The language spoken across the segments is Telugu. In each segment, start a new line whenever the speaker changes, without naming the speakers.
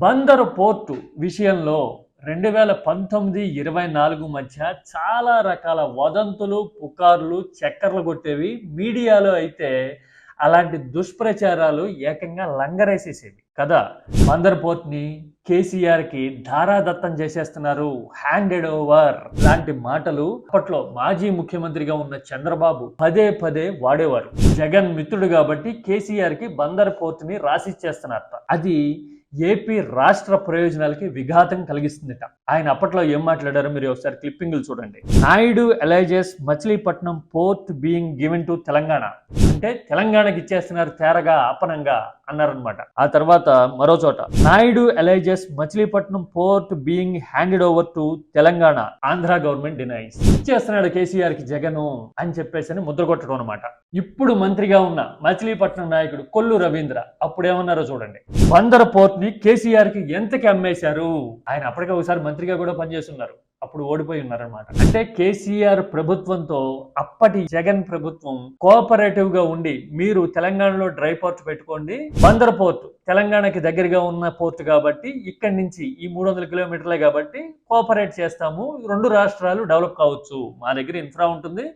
బందరు పోర్టు విషయంలో రెండు వేల పంతొమ్మిది ఇరవై నాలుగు మధ్య చాలా రకాల వదంతులు పుకార్లు చక్కర్లు కొట్టేవి. మీడియాలో అయితే అలాంటి దుష్ప్రచారాలు ఏకంగా లంగరేసేసేవి. కదా? బందర్ పోర్ట్ని కేసీఆర్కి ధారాదత్తం చేసేస్తున్నారు. హ్యాండెడ్ ఓవర్ లాంటి మాటలు అప్పట్లో మాజీ ముఖ్యమంత్రిగా ఉన్న చంద్రబాబు పదే పదే వాడేవారు. జగన్ మిత్రుడు కాబట్టి కేసీఆర్కి బందర్ పోర్ట్ని రాసిచ్చేస్తున్నారట. అది ఏపీ రాష్ట్ర ప్రయోజనాలకి విఘాతం కలిగిస్తుందట. ఆయన అప్పట్లో ఏం మాట్లాడారో మీరు ఒకసారి క్లిప్పింగ్లు చూడండి. Naidu alleges Machilipatnam port being given to Telangana. అంటే తెలంగాణకి ఇచ్చేస్తున్నారు తేరగా అపనంగా అన్నారనమాట ఆ తర్వాత మరో చోట Naidu alleges Machilipatnam port being handed over to Telangana. Andhra government denies ఇచ్చేస్తున్నాడు కేసీఆర్కి జగను అని చెప్పేసి అని ముద్ర కొట్టడం అనమాట ఇప్పుడు మంత్రిగా ఉన్న మచిలీపట్నం నాయకుడు కొల్లు రవీంద్ర అప్పుడేమన్నారో చూడండి. బందర్ పోర్ట్ ని కేసీఆర్కి ఎంతకి అమ్మేశారు? ఆయన అప్పటికే ఒకసారి మంత్రిగా కూడా పనిచేస్తున్నారు. అప్పుడు ఓడిపోయి ఉన్నారనమాట అంటే కేసీఆర్ ప్రభుత్వంతో అప్పటి జగన్ ప్రభుత్వం కోఆపరేటివ్గా ఉండి మీరు తెలంగాణలో డ్రై పోర్ట్ పెట్టుకోండి బందర్ పోర్ట్ తెలంగాణకి దగ్గరగా ఉన్న పోర్ట్ కాబట్టి ఇక్కడి నుంచి ఈ మూడు వందల కిలోమీటర్లే కాబట్టి కోఆపరేట్ చేస్తాము. రెండు రాష్ట్రాలు డెవలప్ కావచ్చు. మా దగ్గర ఇన్ఫ్రా ఉంటుంది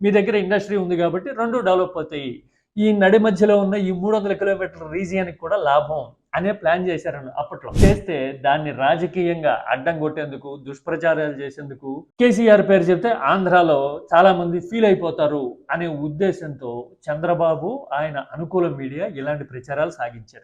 మీ దగ్గర ఇండస్ట్రీ ఉంది కాబట్టి రెండు డెవలప్ అవుతాయి. ఈ నడి మధ్యలో ఉన్న ఈ మూడు వందల కిలోమీటర్ల రీజియన్కి కూడా లాభం. అనే ప్లాన్ చేశారని అప్పట్లో. చేస్తే దాన్ని రాజకీయంగా అడ్డం కొట్టేందుకు దుష్ప్రచారాలు చేసేందుకు కేసీఆర్ పేరు చెప్తే ఆంధ్రాలో చాలా మంది ఫీల్ అయిపోతారు అనే ఉద్దేశంతో చంద్రబాబు ఆయన అనుకూల మీడియా ఇలాంటి ప్రచారాలు సాగించారు.